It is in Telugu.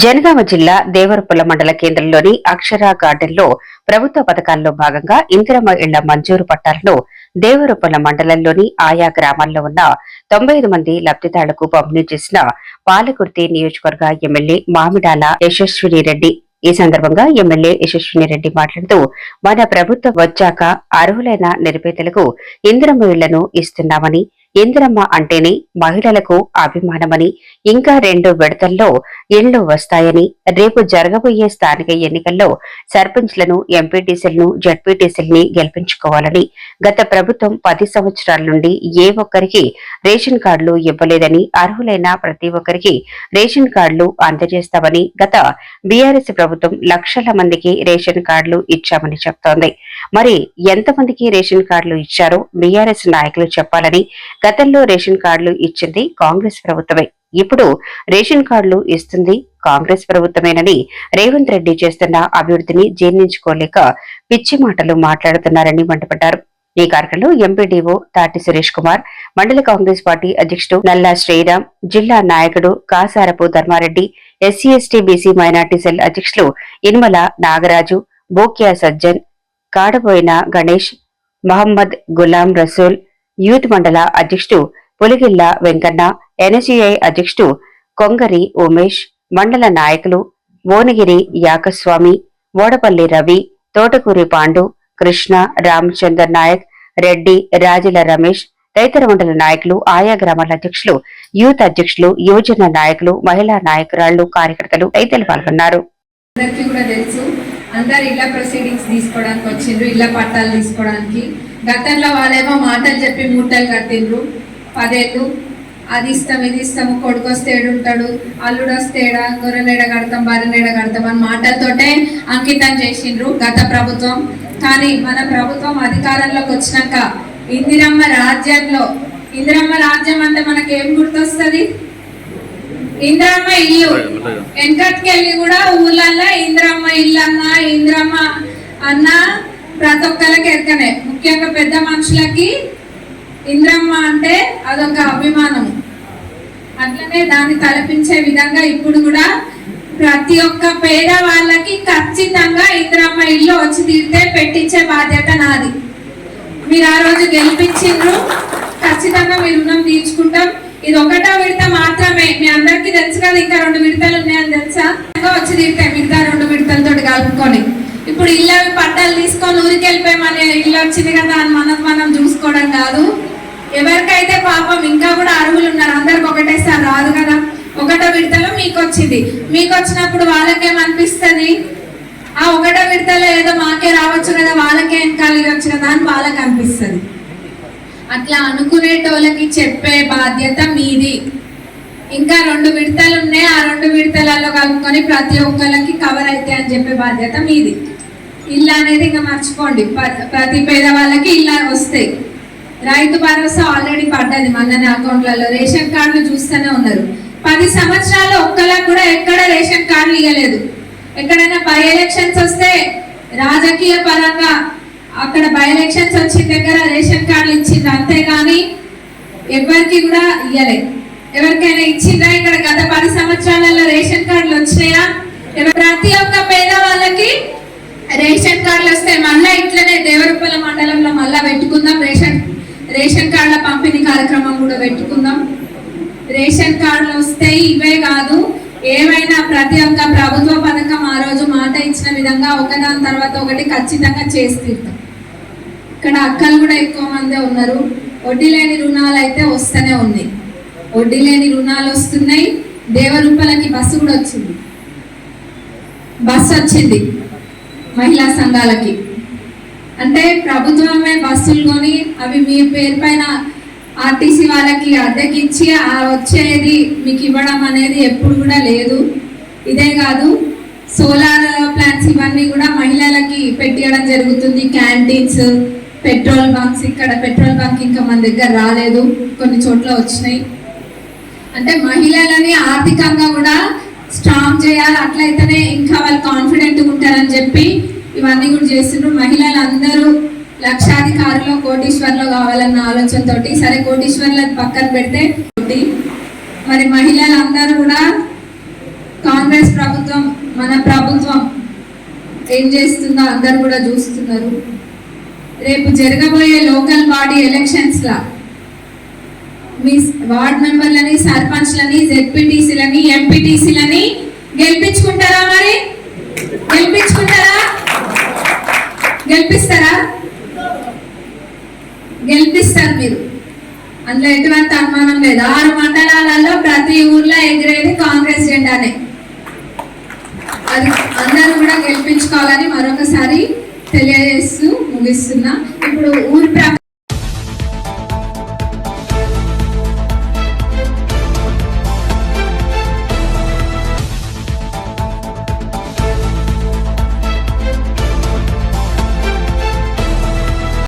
జనగామ జిల్లా దేవరపుల్ల మండల కేంద్రంలోని అక్షర గార్డెన్లో ప్రభుత్వ పథకాల్లో భాగంగా ఇందిరమ్మ ఇళ్ళ మంజూరు పట్టాలను దేవరపుల్ల మండలంలోని ఆయా గ్రామాల్లో ఉన్న తొంభై ఐదు మంది లబ్దిదారులకు పంపిణీ చేసిన పాలకుర్తి నియోజకవర్గ ఎమ్మెల్యే మామిడాల యశస్విని రెడ్డి ఈ సందర్భంగా ఎమ్మెల్యే యశస్విని రెడ్డి మాట్లాడుతూ మన ప్రభుత్వం వచ్చాక అర్హులైన నిరుపేదలకు ఇందిరమ్మ ఇళ్ళను ఇస్తున్నామని ఇందిరమ్మ అంటేనే మహిళలకు అభిమానమని ఇంకా రెండు విడతల్లో ఇళ్ళు వస్తాయని రేపు జరగబోయే స్థానిక ఎన్నికల్లో సర్పంచ్లను ఎంపీటీసీలను జడ్పీటీసీలని గెలిపించుకోవాలని గత ప్రభుత్వం పది సంవత్సరాల నుండి ఏ ఒక్కరికి రేషన్ కార్డులు ఇవ్వలేదని అర్హులైన ప్రతి ఒక్కరికి రేషన్ కార్డులు అందజేస్తామని గత బీఆర్ఎస్ ప్రభుత్వం లక్షల మందికి రేషన్ కార్డులు ఇచ్చామని చెప్తోంది. మరి ఎంతమందికి రేషన్ కార్డులు ఇచ్చారో బీఆర్ఎస్ నాయకులు చెప్పాలని గతంలో రేషన్ కార్డులు ఇచ్చింది కాంగ్రెస్ ప్రభుత్వమే. ఇప్పుడు రేషన్ కార్డులు ఇస్తుంది కాంగ్రెస్ ప్రభుత్వమేనని రేవంత్ రెడ్డి చేస్తున్న అభివృద్ధిని జీర్ణించుకోలేక పిచ్చి మాటలు మాట్లాడుతున్నారని మండిపడ్డారు. ఈ కార్యక్రమంలో ఎంపీడీఓ తాటి సురేష్ కుమార్ మండల కాంగ్రెస్ పార్టీ అధ్యక్షుడు నల్లా శ్రీరామ్ జిల్లా నాయకుడు Kasarapu Dharmareddy SC ST BC minority cell అధ్యక్షులు ఇనుమల నాగరాజు బోక్యా సజ్జన్ కాడబోయిన గణేష్ మహమ్మద్ గులాం రసూల్ యూత్ మండల అధ్యక్షుడు పులిగిల్ల వెంకన్న ఎన్ఎస్యుఐ అధ్యక్షుడు కొంగరి ఉమేష్ మండల నాయకులు భువనగిరి యాకస్వామి ఓడపల్లి రవి తోటకూరి పాండు కృష్ణ రామచందర్ నాయక్ రెడ్డి రాజుల రమేష్ తదితర మండల నాయకులు ఆయా గ్రామాల అధ్యక్షులు యూత్ అధ్యక్షులు యువజన నాయకులు మహిళా నాయకురాళ్ళు కార్యకర్తలు తదితరులు పాల్గొన్నారు. తెలుసు. అందరు ఇళ్ళ ప్రొసీడింగ్స్ తీసుకోవడానికి వచ్చిండ్రు ఇళ్ళ పట్టాలు తీసుకోవడానికి. గతంలో వాళ్ళేమో మాటలు చెప్పి మూటలు కట్టిండ్రు. పదేళ్ళు అది ఇస్తాం ఇది ఇష్టము కొడుకు వస్తే ఉంటాడు అల్లుడు వస్తే ఏడా కడతాం బర్రెలు కడతాం అని మాటలతోటే అంకితం చేసిండ్రు గత ప్రభుత్వం. కానీ మన ప్రభుత్వం అధికారంలోకి వచ్చినాక ఇందిరమ్మ రాజ్యంలో ఇందిరమ్మ రాజ్యం అంటే మనకేం గుర్తొస్తుంది? ఇందిరమ్మ ఇల్లు. వెనకటికెళ్ళి కూడా ఊర్లల్లో ఇందిరమ్మ ఇల్లు అన్న ఇందిరమ్మ అన్న ప్రతి ఒక్కరికి ఎరకనే. ముఖ్యంగా పెద్ద మనుషులకి ఇంద్రమ్మ అంటే అదొక అభిమానం. అట్లనే దాన్ని తలపించే విధంగా ఇప్పుడు కూడా ప్రతి ఒక్క పేద వాళ్ళకి ఖచ్చితంగా ఇంద్రమ్మ ఇల్లు వచ్చి తీరితే పెట్టించే బాధ్యత నాది. మీరు ఆ రోజు గెలిపించిండ్రు. ఖచ్చితంగా మీ రుణం తీర్చుకుంటాం. ఇది ఒకటో విడత మాత్రమే. మీ అందరికీ తెలుసు కదా ఇంకా రెండు విడతలు ఉన్నాయని తెలుసా? ఇంకా వచ్చి తీరుతాయి మిగతా రెండు విడతలతో కలుపుకొని. ఇప్పుడు ఇల్లు అవి పట్టాలు తీసుకొని ఊరికి వెళ్ళిపోయి మన ఇల్లు వచ్చింది కదా అని మనం మనం చూసుకోవడం కాదు. ఎవరికైతే పాపం ఇంకా కూడా అర్హులు ఉన్నారు అందరికి ఒకటేసారి రాదు కదా. ఒకటో విడతలో మీకు వచ్చింది. మీకు వచ్చినప్పుడు వాళ్ళకేమనిపిస్తుంది ఆ ఒకటో విడతలో ఏదో మాకే రావచ్చు కదా వాళ్ళకే వెనకాల వచ్చు కదా అని వాళ్ళకి అనిపిస్తుంది. అట్లా అనుకునేటోళ్ళకి చెప్పే బాధ్యత మీది. ఇంకా రెండు విడతలు ఉన్నాయి ఆ రెండు విడతలలో కలుపుకొని ప్రతి ఒక్కరికి కవర్ అయితే అని చెప్పే బాధ్యత మీది. ఇల్లు అనేది ఇంకా మర్చిపోండి. ప- ప్రతి పేదవాళ్ళకి ఇల్లు వస్తాయి. రైతు భరోసా ఆల్రెడీ పడ్డది మన అకౌంట్లలో. రేషన్ కార్డులు చూస్తూనే ఉన్నారు. పది సంవత్సరాలు ఒక్కలా కూడా ఎక్కడ రేషన్ కార్డులు ఇవ్వలేదు ఎక్కడైనా బై ఎలక్షన్స్ వస్తే రాజకీయ పరంగా అక్కడ బై ఎలక్షన్స్ వచ్చిన దగ్గర రేషన్ కార్డులు ఇచ్చింది అంతేగాని ఎవరికి కూడా ఇయ్యలేదు ఎవరికైనా ఇచ్చిందా? ఇక్కడ గత పది సంవత్సరాలలో రేషన్ కార్డులు వచ్చినాయా? ప్రతి ఒక్క పేద వాళ్ళకి రేషన్ కార్డులు వస్తే మళ్ళా ఇట్లనే దేవరపల్లి మండలంలో మళ్ళా పెట్టుకుందాం. రేషన్ రేషన్ కార్డుల పంపిణీ కార్యక్రమం కూడా పెట్టుకుందాం. రేషన్ కార్డులు వస్తే ఇవే కాదు ఏమైనా ప్రతి ఒక్క ప్రభుత్వ పథకం ఆ రోజు మాట ఇచ్చిన విధంగా ఒకదాని తర్వాత ఒకటి ఖచ్చితంగా చేసి తీరుతాం. ఇక్కడ అక్కలు కూడా ఎక్కువ మందే ఉన్నారు. వడ్డీ లేని రుణాలు అయితే వస్తూనే ఉన్నాయి వడ్డీ లేని రుణాలు వస్తున్నాయి. దేవరూపలకి బస్సు కూడా వచ్చింది. బస్సు వచ్చింది మహిళా సంఘాలకి. అంటే ప్రభుత్వమే బస్సులు కొని అవి మీ పేరు పైన ఆర్టీసీ వాళ్ళకి అద్దెకిచ్చి ఆ వచ్చేది మీకు ఇవ్వడం అనేది ఎప్పుడు కూడా లేదు. ఇదే కాదు సోలార్ ప్లాంట్స్ ఇవన్నీ కూడా మహిళలకి పెట్టియడం జరుగుతుంది. క్యాంటీన్స్ పెట్రోల్ బంక్స్ ఇక్కడ పెట్రోల్ బంక్ ఇంకా మన దగ్గర రాలేదు. కొన్ని చోట్ల వచ్చినాయి. అంటే మహిళలని ఆర్థికంగా కూడా స్ట్రాంగ్ చేయాలి. అట్లయితేనే ఇంకా వాళ్ళు కాన్ఫిడెంట్గా ఉంటారని చెప్పి ఇవన్నీ కూడా చేస్తున్నారు మహిళలందరూ లక్షాధికారులు కోటీశ్వర్లు కావాలన్న ఆలోచనతోటి సరే కోటీశ్వర్ల పక్కన పెడితే మరి మహిళలందరూ కూడా కాంగ్రెస్ ప్రభుత్వం మన ప్రభుత్వం ఏం చేస్తుందో అందరు కూడా చూస్తున్నారు. రేపు జరగబోయే లోకల్ బాడీ ఎలక్షన్స్ లా మీ వార్డ్ మెంబర్లని సర్పంచ్లని జెడ్పీటీసీలని ఎంపీటీసీలని గెలిపించుకుంటారా మరి? గెలిపించుకుంటారా? గెలిపిస్తారా? గెలిపిస్తారు మీరు. అందులో ఎటువంటి అనుమానం లేదు. ఆరు మండలాలలో ప్రతి ఊర్లో ఎగిరేది కాంగ్రెస్ జెండానే. అది అందరూ కూడా గెలిపించుకోవాలని మరొకసారి తెలియజేస్తూ ముగిస్తున్నా. ఇప్పుడు ఊరి